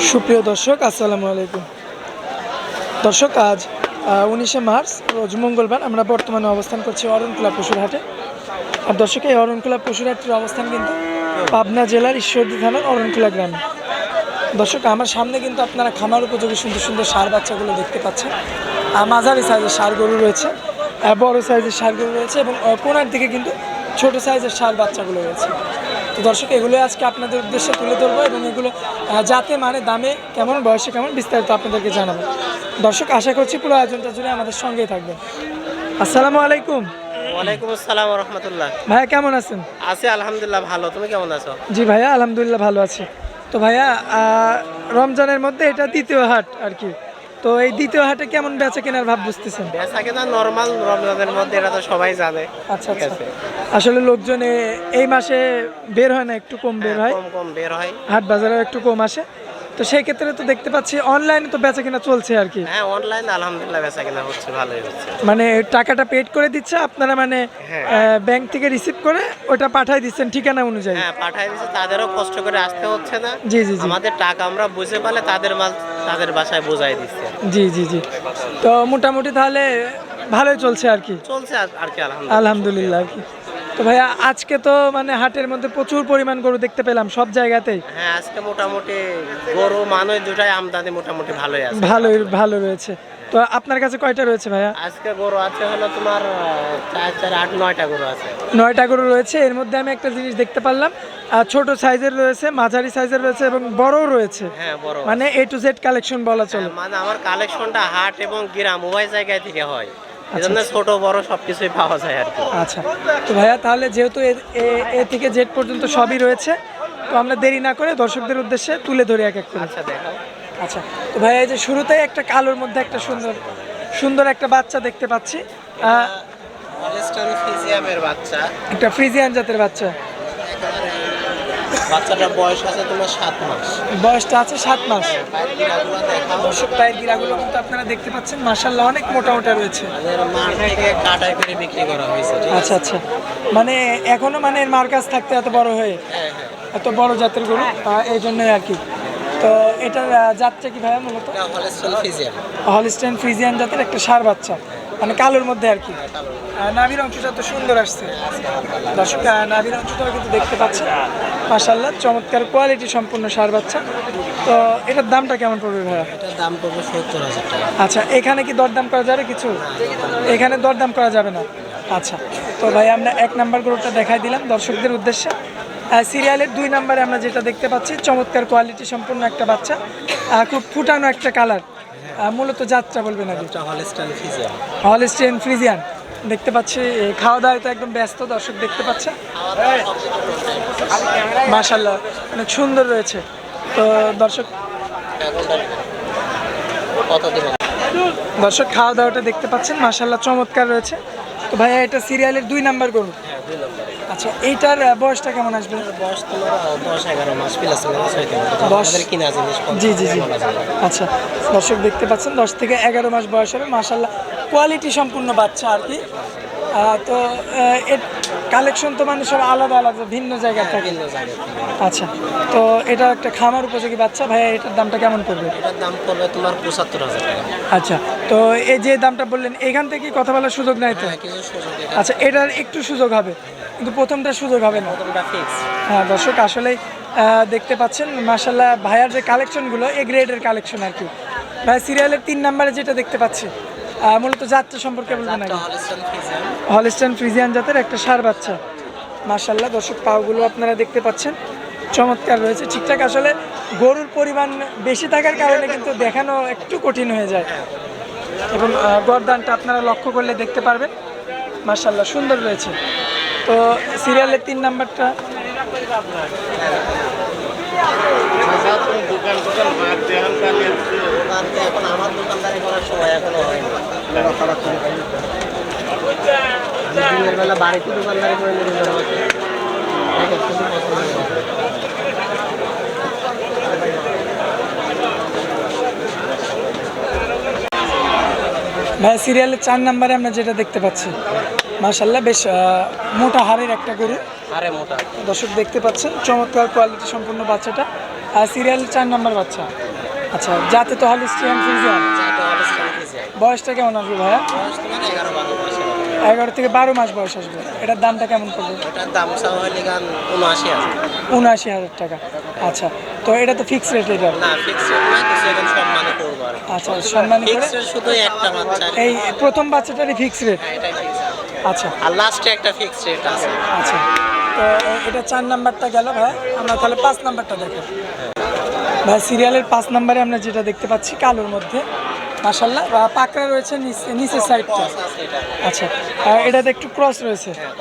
সুপ্রিয় দর্শক, আসসালামু আলাইকুম। দর্শক, আজ উনিশে মার্চ, রোজ মঙ্গলবার আমরা বর্তমানে অবস্থান করছি অরণকুলা পশুরহাটে। আর দর্শক, এই অরণকুলা পশুরহাটের অবস্থান কিন্তু পাবনা জেলার ঈশ্বরদী থানার অরণকুলা গ্রামে। দর্শক, আমার সামনে কিন্তু আপনারা খামার উপযোগী সুন্দর সুন্দর সার বাচ্চাগুলো দেখতে পাচ্ছেন। আর মাঝারি সাইজের সার গরু রয়েছে বড় সাইজের সার গরু রয়েছে এবং কোনার দিকে কিন্তু ছোট সাইজের সার বাচ্চাগুলো রয়েছে। তো দর্শক এগুলো আজকে আপনাদের উদ্দেশ্যে তুলে ধরবো এবং এগুলো যাতে মানে দামে কেমন বয়সে কেমন বিস্তারিত আপনাদেরকে জানাব। দর্শক আশা করছি পুরো আয়োজনটা জুড়ে আমাদের সঙ্গেই থাকবেন। আসসালামু আলাইকুম। ওয়ালাইকুম আসসালাম রহমতুল্লাহ। ভাইয়া কেমন আছেন? আছি আলহামদুলিল্লাহ ভালো তুমি কেমন আছো? জি ভাইয়া আলহামদুলিল্লাহ ভালো আছি। তো ভাইয়া রমজানের মধ্যে এটা দ্বিতীয় হাট আর কি। তো এই দ্বিতীয় হাটে কেমন বেচা কেনার ভাব বুঝতেছেন? বেচা কেনা নর্মাল রমজানের মধ্যে এটা তো সবাই জানে। আচ্ছা আচ্ছা। আসলে লোকজন এই মাসে বের হয় না একটু কম বের হয় কম কম বের হয়। হাট বাজারেও একটু কম আসে। তো সেই ক্ষেত্রে তো দেখতে পাচ্ছি অনলাইনে তো বেচা কেনা চলছে আর কি। হ্যাঁ অনলাইন আলহামদুলিল্লাহ বেচা কেনা হচ্ছে ভালোই হচ্ছে। মানে টাকাটা পেড করে দিচ্ছে আপনারা মানে হ্যাঁ। ব্যাংক থেকে রিসিভ করে ওটা পাঠাই দিচ্ছেন ঠিকানা অনুযায়ী। হ্যাঁ পাঠাই দিচ্ছে তাদেরও কষ্ট করে আসতে হচ্ছে না। জি জি জি। আমাদের টাকা আমরা বুঝে পালে তাদের মাল তাদের বাসায় বোঝাই দিচ্ছে। জি জি জি। তো মোটামুটি তাহলে ভালোই চলছে আর কি? চলছে আর- আর কি আলহামদুলিল্লাহ। আলহামদুলিল্লাহ আর কি। তো ভাইয়া আজকে তো মানে হাটের মধ্যে প্রচুর পরিমাণ গরু দেখতে পেলাম সব জায়গাতেই। হ্যাঁ আজকে মোটামুটি গরু মানুষ দুটাই আমদানি মোটামুটি ভালোই আছে। ভালোই ভালো রয়েছে। তো আপনার কাছে কয়টা রয়েছে ভাইয়া? আজকে গরু আছে হলো তোমার চার চার আট নয়টা গরু আছে। নয়টা গরু রয়েছে। এর মধ্যে আমি একটা জিনিস দেখতে পারলাম। ছোট সাইজের রয়েছে মাঝারি সাইজের রয়েছে এবং বড়ও রয়েছে। হ্যাঁ বড় মানে এ টু জেড কালেকশন বলা চলে। হ্যাঁ, মানে আমার কালেকশনটা হাট এবং গ্রাম উভয় জায়গায় থেকে হয়। এজন্য ছোট বড় সবকিছুই পাওয়া যায় আর কি। আচ্ছা। তো ভাইয়া তাহলে যেহেতু এ- থেকে জেড পর্যন্ত সবই রয়েছে তো আমরা দেরি না করে দর্শকদের উদ্দেশ্যে তুলে ধরি এক এক করে। আচ্ছা আচ্ছা তো ভাইয়া এই যে শুরুতেই একটা কালোর মধ্যে একটা সুন্দর সুন্দর একটা বাচ্চা দেখতে পাচ্ছি। বাচ্চা। একটা ফ্রিজিয়ান জাতের বাচ্চা। বাচ্চাটার বয়স আছে তোমার সাত মাস। বয়সটা আছে সাত মাস। দর্শক পায়ের গিরাগুলো কিন্তু আপনারা দেখতে পাচ্ছেন। মাসাল্লাহ অনেক মোটা মোটা রয়েছে। করে বিক্রি করা হয়েছে আচ্ছা আচ্ছা। মানে এখনও মানে এর মার কাছ থাকতে এত বড় হয়ে হ্যাঁ হ্যাঁ। এত বড় জাতের গরু এই জন্যই আর কি। তো এটার আহ, জাতটা কি ভাইয়া মূলত? এটা হলিস্টেন ফ্রিজিয়ান। জাতের একটা সার বাচ্চা। মানে কালোর মধ্যে আর কি। আহ, নাভির অংশটা তো সুন্দর আসছে। দর্শক আহ, নাভির অংশটাও কিন্তু দেখতে পাচ্ছেন। মাসাল্লাহ চমৎকার কোয়ালিটি সম্পূর্ণ সার বাচ্চা। তো এটার দামটা কেমন পড়বে ভাইয়া? এটার দাম পড়বে সত্তর হাজার টাকা। আচ্ছা এখানে কি দরদাম করা যাবে কিছু? এখানে দরদাম করা যাবে না। আচ্ছা তো ভাই আমরা এক নাম্বার গ্রুপটা দেখাই দিলাম দর্শকদের উদ্দেশ্যে। সিরিয়ালের দুই নাম্বারে আমরা যেটা দেখতে পাচ্ছি চমৎকার কোয়ালিটি সম্পূর্ণ একটা বাচ্চা খুব ফুটানো একটা কালার মূলত যাত্রা বলবেন এটা হলিস্টন ফ্রিজিয়ান। দেখতে পাচ্ছি খাওয়া দাওয়া তো একদম ব্যস্ত দর্শক দেখতে পাচ্ছে। মাশাল্লাহ অনেক সুন্দর রয়েছে। তো দর্শক দর্শক খাওয়া দাওয়াটা দেখতে পাচ্ছেন মাশাল্লাহ চমৎকার রয়েছে। তো ভাইয়া এটা সিরিয়ালের দুই নাম্বার গরু? হ্যাঁ আচ্ছা এইটার বয়সটা কেমন আসবে? বয়স তোমার দশ এগারো মাস প্লাস দশ? কিনা জিনিস জি জি জি। আচ্ছা দর্শক দেখতে পাচ্ছেন দশ থেকে এগারো মাস বয়স হবে মাশাল্লাহ কোয়ালিটি সম্পূর্ণ বাচ্চা আর কি। তো এর কালেকশন তো মানে সব আলাদা আলাদা ভিন্ন জায়গা থেকে। আচ্ছা তো এটা একটা খামার উপযোগী বাচ্চা। ভাইয়া এটার দামটা কেমন পড়বে? এটার দাম পড়বে তোমার পঁচাত্তর হাজার আচ্ছা তো এই যে দামটা বললেন এখান থেকে কথা বলার সুযোগ নাই তো? হ্যাঁ আচ্ছা এটার একটু সুযোগ হবে। কিন্তু প্রথমটা সুযোগ হবে না। হ্যাঁ দর্শক আসলে দেখতে পাচ্ছেন মাসাল্লাহ ভাইয়ার যে কালেকশনগুলো এ গ্রেডের কালেকশন আর কি। ভাই সিরিয়ালের তিন নাম্বারে যেটা দেখতে পাচ্ছি মূলত যাত্রা সম্পর্কে বলবেন হলিস্টন হলিস্টান ফ্রিজিয়ান জাতের একটা সার বাচ্চা। মাসাল্লাহ দর্শক পাওগুলো আপনারা দেখতে পাচ্ছেন। চমৎকার রয়েছে। ঠিকঠাক আসলে গরুর পরিমাণ বেশি থাকার কারণে কিন্তু দেখানো একটু কঠিন হয়ে যায়। এবং গরদানটা আপনারা লক্ষ্য করলে দেখতে পারবেন। মাসাল্লাহ সুন্দর রয়েছে। তো সিরিয়ালের তিন নাম্বারটা। ভাই সিরিয়ালের চার নাম্বারে আমরা যেটা দেখতে পাচ্ছি মাসাল্লাহ বেশ মোটা হাড়ের একটা গরু। আরে মোটা। দর্শক দেখতে পাচ্ছেন চমৎকার কোয়ালিটি সম্পূর্ণ বাচ্চাটা। আর সিরিয়াল চার নাম্বার বাচ্চা। আচ্ছা যাতে তো হলিস্টিয়ান ফ্রিজিয়ান বয়সটা কেমন আসবে ভাইয়া? এগারো হবে। এগারো থেকে বারো মাস বয়স আসবে। এটার দামটা কেমন পড়বে? উনআশি হাজার। টাকা। আচ্ছা তো এটা তো ফিক্স রেট আর আচ্ছা সম্মান করে? শুধু একটা বাচ্চা। এই প্রথম বাচ্চাটারই ফিক্স রেট হ্যাঁ, ফিক্স আচ্ছা। আর লাস্টে একটা ফিক্স রেট আছে। আচ্ছা। তো এটা চার নাম্বারটা গেল ভাই। আমরা তাহলে পাঁচ নাম্বারটা দেখো। ভাই সিরিয়ালের পাঁচ নাম্বারে আমরা যেটা দেখতে পাচ্ছি কালোর মধ্যে মাসাল্লাহ পাকড়া রয়েছে নিচে নিচের সাইডটা আছে আচ্ছা। এটাতে একটু ক্রস রয়েছে। হ্যাঁ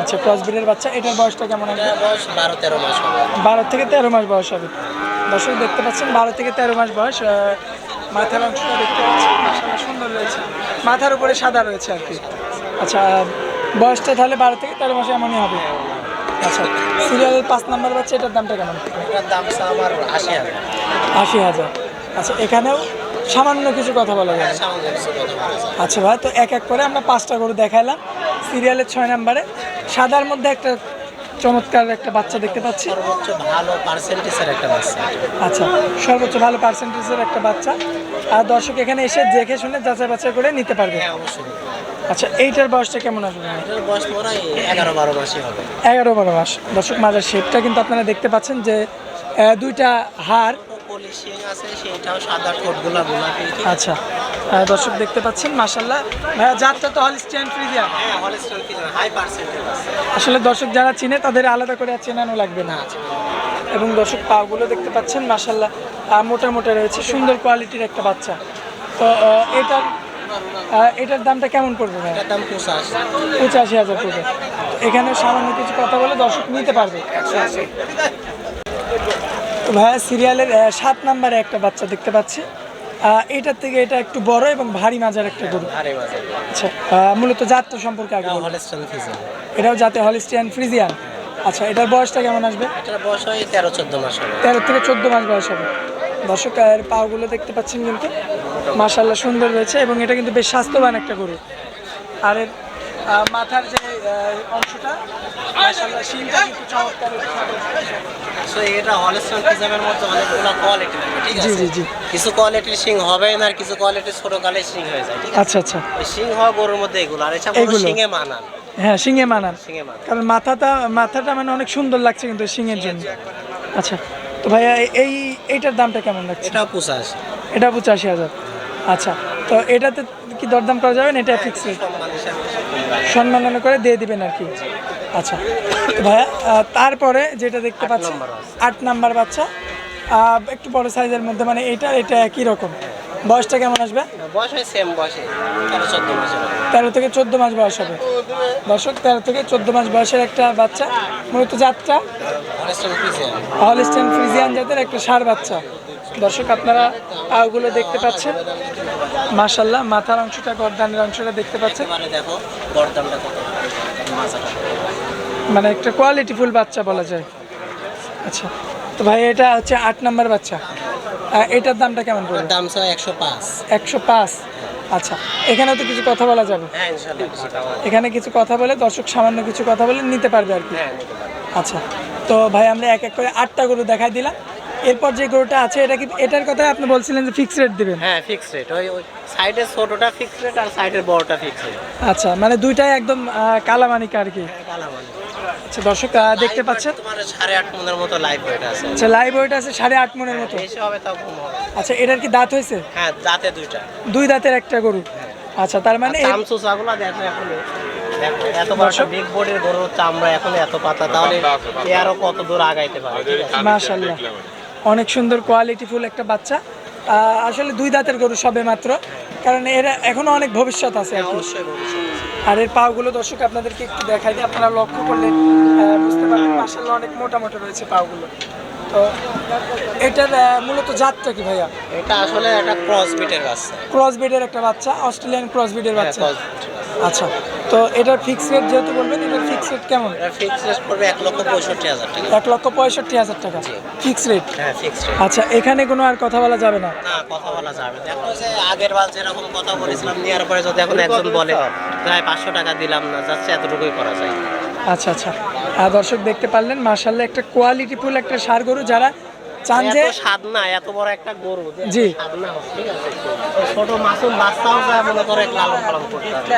আচ্ছা ক্রস ব্রিডের বাচ্চা। এটার বয়সটা কেমন হবে? বারো তেরো মাস বারো থেকে তেরো মাস বয়স হবে। দর্শক দেখতে পাচ্ছেন বারো থেকে তেরো মাস বয়স মাথার অংশটা দেখতে পাচ্ছেন। মাশাআল্লাহ সুন্দর মাথার উপরে সাদা রয়েছে আর কি। আচ্ছা বয়সটা তাহলে বারো থেকে তেরো মাসে এমনই হবে। আচ্ছা সিরিয়ালের পাঁচ নাম্বার বাচ্চা এটার দামটা কেমন? এটার দাম আমার আশি হাজার। আশি হাজার। আচ্ছা এখানেও সামান্য কিছু কথা বলা যাবে। সামান্য কিছু কথা বলা যায়। আচ্ছা ভাই তো এক এক করে আমরা পাঁচটা গরু দেখালাম সিরিয়ালের ছয় নাম্বারে সাদার মধ্যে একটা চমৎকার একটা বাচ্চা দেখতে পাচ্ছি। সর্বোচ্চ ভালো পার্সেন্টেজের একটা বাচ্চা। আচ্ছা সর্বোচ্চ ভালো পার্সেন্টেজের একটা বাচ্চা। আর দর্শক এখানে এসে দেখে শুনে যাচাই বাছাই করে নিতে পারবে। হ্যাঁ অবশ্যই। আচ্ছা এইটার বয়সটা কেমন আসবে এটার বয়স মনে এগারো বারো মাসই হবে। এগারো বারো মাস। দর্শক মাজার শেপটা কিন্তু আপনারা দেখতে পাচ্ছেন যে দুইটা হাড়। পলিশিং আছে সেটাও সাদা ঠোঁটগুলা গোলাপি ঠিক আচ্ছা। দর্শক দেখতে পাচ্ছেন মাসাল্লাহ ভাইয়া জাতটা তো হলিস্টিয়ান হ্যাঁ পার্সেন্টেজ আছে। আসলে দর্শক যারা চিনে তাদের আলাদা করে আর চেনানো লাগবে না। এবং দর্শক পাগুলো দেখতে পাচ্ছেন মাসাল্লাহ মোটা মোটা রয়েছে সুন্দর কোয়ালিটির একটা বাচ্চা। তো এটার এটার দামটা কেমন পড়বে ভাই দাম পঁচাশ। হাজার পড়বে। এখানে সামান্য কিছু কথা বলে দর্শক নিতে পারবে। ভাইয়া সিরিয়ালের সাত নাম্বারে একটা বাচ্চা দেখতে পাচ্ছি। এটার থেকে এটা একটু বড় এবং ভারী মাজার একটা গরু। আচ্ছা মূলত জাতটা সম্পর্কে আগে এটাও জাতে হলিস্টিয়ান ফ্রিজিয়ান আচ্ছা এটার বয়সটা কেমন আসবে? এটার বয়স হয় তেরো চোদ্দ মাস হবে। তেরো থেকে চোদ্দ মাস বয়স হবে। দর্শক এর পাগুলো দেখতে পাচ্ছেন কিন্তু। মাশাল্লাহ সুন্দর রয়েছে এবং এটা কিন্তু বেশ স্বাস্থ্যবান একটা গরু। আর এর মাথার যে অংশটা শিলটা কিন্তু চমৎকার সো এটা হলিস্টন ফিজেমের মধ্যে অনেকগুলো কোয়ালিটি ঠিক আছে? জি জি। কিছু কোয়ালিটির হবে না আর কিছু কোয়ালিটির ছোট কালে হয়ে যায় ঠিক আছে? আচ্ছা আচ্ছা। হওয়া গরুর মধ্যে এগুলো আর এসব এগুলো। মানান। হ্যাঁ শিঙে মানান। কারণ মাথাটা মাথাটা মানে অনেক সুন্দর লাগছে কিন্তু শিঙের জন্য। আচ্ছা তো ভাইয়া এই- এই এইটার দামটা কেমন লাগছে? এটাও পঁচাশ। এটা পঁচাশি হাজার। আচ্ছা তো এটাতে কি দরদাম করা যাবে না? এটা ফিক্স রেট সম্মাননা করে দিয়ে দিবেন আর কি। আচ্ছা ভাইয়া তারপরে যেটা দেখতে পাচ্ছি আট নাম্বার বাচ্চা। একটু বড় সাইজের মধ্যে মানে এটা এটা একই রকম। বয়সটা কেমন আসবে? বয়স হয় সেম বয়সে তেরো থেকে চোদ্দ মাস বয়স হবে। দর্শক তেরো থেকে চোদ্দ মাস বয়সের একটা বাচ্চা মূলত জাতটা হলিস্টেন ফ্রিজিয়ান জাতের একটা সার বাচ্চা। দর্শক আপনারা ওগুলো দেখতে পাচ্ছেন। মাশাল্লাহ মাথার অংশটা গরদানের অংশটা দেখতে পাচ্ছেন। মাছটা মানে একটা কোয়ালিটি ফুল বাচ্চা বলা যায়। আচ্ছা তো ভাই এটা হচ্ছে আট নাম্বার বাচ্চা। এটার দামটা কেমন পড়বে? দাম চাও একশো পাঁচ। একশো পাঁচ। আচ্ছা এখানেও তো কিছু কথা বলা যাবে। হ্যাঁ এখানে কিছু কথা বলে দর্শক সামান্য কিছু কথা বলে নিতে পারবে আর কি। হ্যাঁ। আচ্ছা তো ভাই আমরা এক এক করে আটটা গরু দেখাই দিলাম। এরপর যে গরুটা আছে এটা কি এটার কথা আপনি বলছিলেন যে ফিক্স রেট দিবেন? হ্যাঁ ফিক্স রেট ওই সাইডের ছোটটা ফিক্স রেট আর সাইডের বড়টা ফিক্স রেট আচ্ছা মানে দুইটাই একদম কালামানিক আর কি। আচ্ছা দর্শক দেখতে পাচ্ছেন? তোমার সাড়ে আট মনের মতো লাইভ ওয়েট আছে। আচ্ছা লাইভ ওয়েট আছে সাড়ে আট মনের মতো। বেশি হবে তাও কম হবে। আচ্ছা এটার কি দাঁত হয়েছে? হ্যাঁ দাঁতে দুইটা। দুই দাঁতের একটা গরু। আচ্ছা তার মানে এর- চামচু চাগুলো দেখো এখন। এত বড় বিগ গরুর চামড়া এখন এত পাতা তাহলে এ আরও কত দূর আগাইতে পারে মাশাল্লাহ অনেক সুন্দর কোয়ালিটি ফুল একটা বাচ্চা। আসলে দুই দাঁতের গরু সবে মাত্র কারণ এর এখনও অনেক ভবিষ্যৎ আছে আর অবশ্যই এর পাগুলো দর্শক আপনাদেরকে একটু দেখাই দিই আপনারা লক্ষ্য করলে বুঝতে পারবেন মাসাল্লাহ অনেক মোটা মোটা রয়েছে পাগুলো তো এটার মূলত জাতটা কি ভাইয়া? এটা আসলে একটা ক্রস বিটের বাচ্চা। ক্রস ব্রিডের একটা বাচ্চা অস্ট্রেলিয়ান ক্রস ব্রিডের হ্যাঁ, বাচ্চা। আচ্ছা তো এটার ফিক্স রেট যেহেতু বলবেন এটার ফিক্স রেট কেমন? ফিক্স রেট পড়বে এক লক্ষ পঁয়ষট্টি হাজার টাকা। এক লক্ষ পঁয়ষট্টি হাজার টাকা। ফিক্স রেট হ্যাঁ ফিক্স রেট আচ্ছা এখানে কোনো আর কথা বলা যাবে না? না কথা বলা যাবে না। দেখো যে আগের বার যেরকম কথা বলেছিলাম নেওয়ার পরে যদি এখন একজন বলে প্রায় পাঁচশো টাকা দিলাম না যাচ্ছে এতটুকুই করা যায়। আচ্ছা আচ্ছা। আর দর্শক দেখতে পারলেন মার্শাল্লাহ একটা কোয়ালিটি ফুল একটা সার গরু। যারা চান যে স্বাদ না এত বড় একটা গরু জি। স্বাদ না ঠিক আছে? ছোট মাসুম বাচ্চাও যা মনে করে লালন পালন করতে?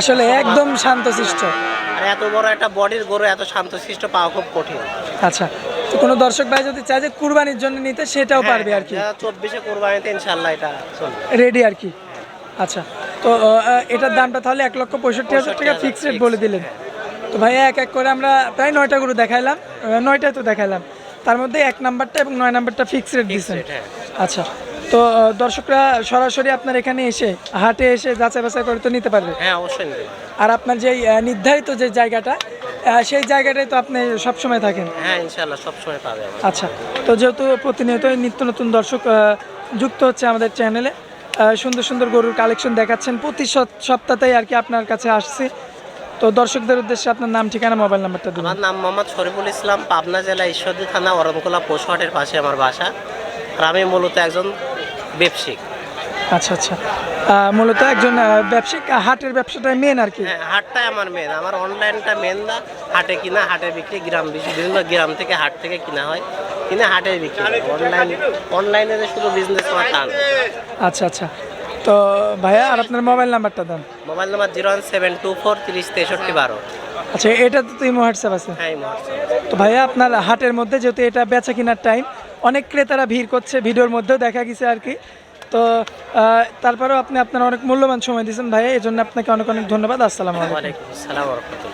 আসলে একদম শান্তশিষ্ট। আর এত বড় একটা বডির গরু এত শান্তশিষ্ট পাওয়া খুব কঠিন। আচ্ছা তো কোনো দর্শক ভাই যদি চায় যে কুরবানির জন্য নিতে সেটাও পারবে আর কি। হ্যাঁ, চব্বিশে কোরবানিতে ইনশাল্লাহ এটা রেডি আর কি। আচ্ছা তো এটার দামটা তাহলে এক লক্ষ পঁয়ষট্টি হাজার টাকা 65,000 ফিক্সড রেট বলে দিলেন। তো ভাই এক এক করে আমরা প্রায় নয়টা গরু দেখাইলাম আহ, নয়টাই তো দেখাইলাম। তার মধ্যে এক নাম্বারটা এবং নয় নাম্বারটা ফিক্সড রেট দিচ্ছেন। হ্যাঁ। আচ্ছা। তো দর্শকরা সরাসরি আপনার এখানে এসে হাটে এসে যাচাই বাছাই করে তো নিতে পারবে। হ্যাঁ অবশ্যই আর আপনার যে নির্ধারিত যে জায়গাটা সেই জায়গাটাই তো আপনি সবসময় থাকেন। হ্যাঁ সবসময় পাবে আচ্ছা। তো যেহেতু প্রতিনিয়ত নিত্য নতুন দর্শক যুক্ত হচ্ছে আমাদের চ্যানেলে সুন্দর সুন্দর গরুর কালেকশন দেখাচ্ছেন। প্রতি সপ- সপ্তাহতেই আর কি আপনার কাছে আসছি। তো দর্শকদের উদ্দেশ্যে আপনার নাম ঠিকানা মোবাইল নাম্বারটা দেবেন আমার নাম মোহাম্মদ শরীফুল ইসলাম পাবনা জেলা ঈশ্বরদী থানা অরণকোলা পশুহাটের পাশে আমার বাসা। আর আমি মূলত একজন ব্যবসায়িক আচ্ছা আচ্ছা। মূলত একজন ব্যবসায়িক হাটের ব্যবসাটাই মেন আর কি? হ্যাঁ হাটটাই আমার মেন আমার অনলাইনটা মেন না। হাটে কিনা হাটে বিক্রি গ্রাম বিশ- বিভিন্ন গ্রাম থেকে হাট থেকে কিনা হয়। কিনা হাটে বিক্রি অনলাইন অনলাইনে যে শুধু বিজনেস করা আচ্ছা আচ্ছা। তো ভাইয়া আর আপনার মোবাইল নাম্বারটা দেন। Mobile number zero one seven two four তিরিশ তেষট্টি বারো আচ্ছা এটা তো তুই হোয়াটসঅ্যাপ আছে? হ্যাঁ তো ভাইয়া আপনার হাটের মধ্যে যেহেতু এটা বেচা কেনার টাইম অনেক ক্রেতারা ভিড় করছে ভিডিওর মধ্যেও দেখা গেছে আর কি। তো তারপরেও আপনি আপনার অনেক মূল্যবান সময় দিয়েছেন ভাইয়া এই জন্য আপনাকে অনেক অনেক ধন্যবাদ। আসসালামু আলাইকুম।